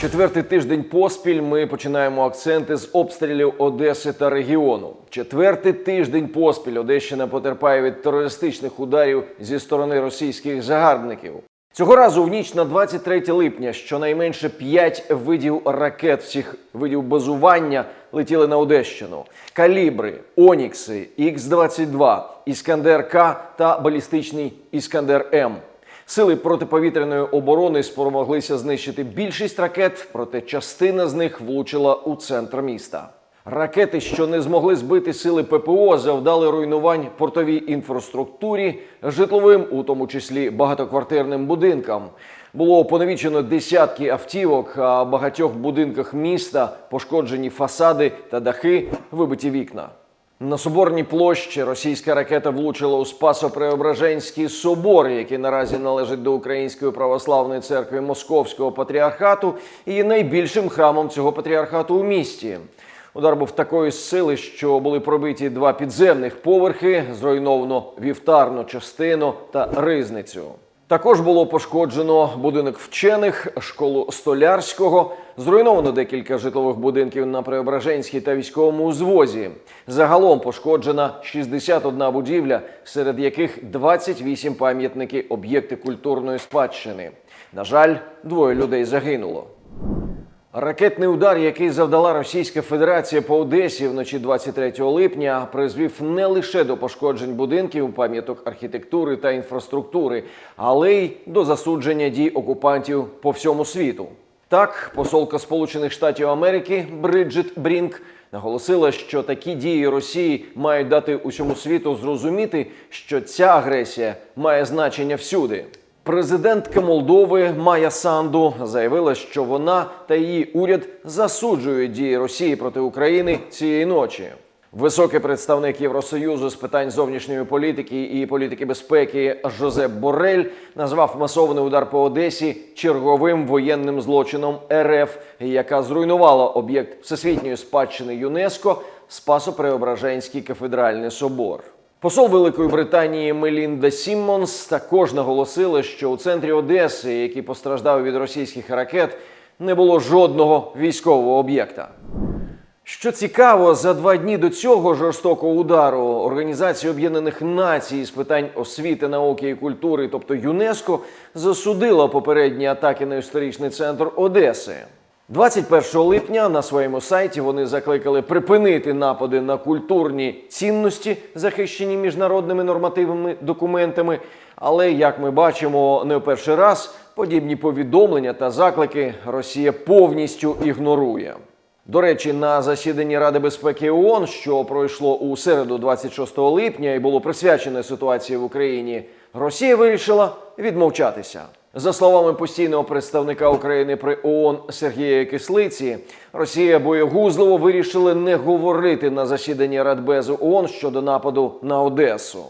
Четвертий тиждень поспіль ми починаємо акценти з обстрілів Одеси та регіону. Четвертий тиждень поспіль Одещина потерпає від терористичних ударів зі сторони російських загарбників. Цього разу в ніч на 23 липня щонайменше 5 видів ракет всіх видів базування летіли на Одещину: калібри, Онікси, Х-22, Іскандер К та балістичний Іскандер М. Сили протиповітряної оборони спромоглися знищити більшість ракет, проте частина з них влучила у центр міста. Ракети, що не змогли збити сили ППО, завдали руйнувань портовій інфраструктурі, житловим, у тому числі багатоквартирним будинкам. Було поневічено десятки автівок, а в багатьох будинках міста пошкоджені фасади та дахи, вибиті вікна. На соборній площі російська ракета влучила у Спасо-Преображенський собор, який наразі належить до Української православної церкви Московського патріархату і є найбільшим храмом цього патріархату у місті. Удар був такої сили, що були пробиті два підземних поверхи, зруйновано вівтарну частину та ризницю. Також було пошкоджено будинок вчених, школу столярського, зруйновано декілька житлових будинків на Преображенській та військовому узвозі. Загалом пошкоджена 61 будівля, серед яких 28 пам'ятники об'єкти культурної спадщини. На жаль, двоє людей загинуло. Ракетний удар, який завдала Російська Федерація по Одесі вночі 23 липня, призвів не лише до пошкоджень будинків, пам'яток архітектури та інфраструктури, але й до засудження дій окупантів по всьому світу. Так, посолка Сполучених Штатів Америки Бриджит Брінк наголосила, що такі дії Росії мають дати усьому світу зрозуміти, що ця агресія має значення всюди. Президентка Молдови Майя Санду заявила, що вона та її уряд засуджують дії Росії проти України цієї ночі. Високий представник Євросоюзу з питань зовнішньої політики і політики безпеки Жозеп Борель назвав масований удар по Одесі черговим воєнним злочином РФ, яка зруйнувала об'єкт всесвітньої спадщини ЮНЕСКО Спасо-Преображенський кафедральний собор. Посол Великої Британії Мелінда Сіммонс також наголосила, що у центрі Одеси, який постраждав від російських ракет, не було жодного військового об'єкта. Що цікаво, за два дні до цього жорстокого удару Організація Об'єднаних Націй з питань освіти, науки і культури, тобто ЮНЕСКО, засудила попередні атаки на історичний центр Одеси. 21 липня на своєму сайті вони закликали припинити напади на культурні цінності, захищені міжнародними нормативними документами. Але як ми бачимо, не в перший раз подібні повідомлення та заклики Росія повністю ігнорує. До речі, на засіданні Ради безпеки ООН, що пройшло у середу, 26 липня, і було присвячене ситуації в Україні, Росія вирішила відмовчатися. За словами постійного представника України при ООН Сергія Кислиці, Росія боєгузливо вирішили не говорити на засіданні Радбезу ООН щодо нападу на Одесу.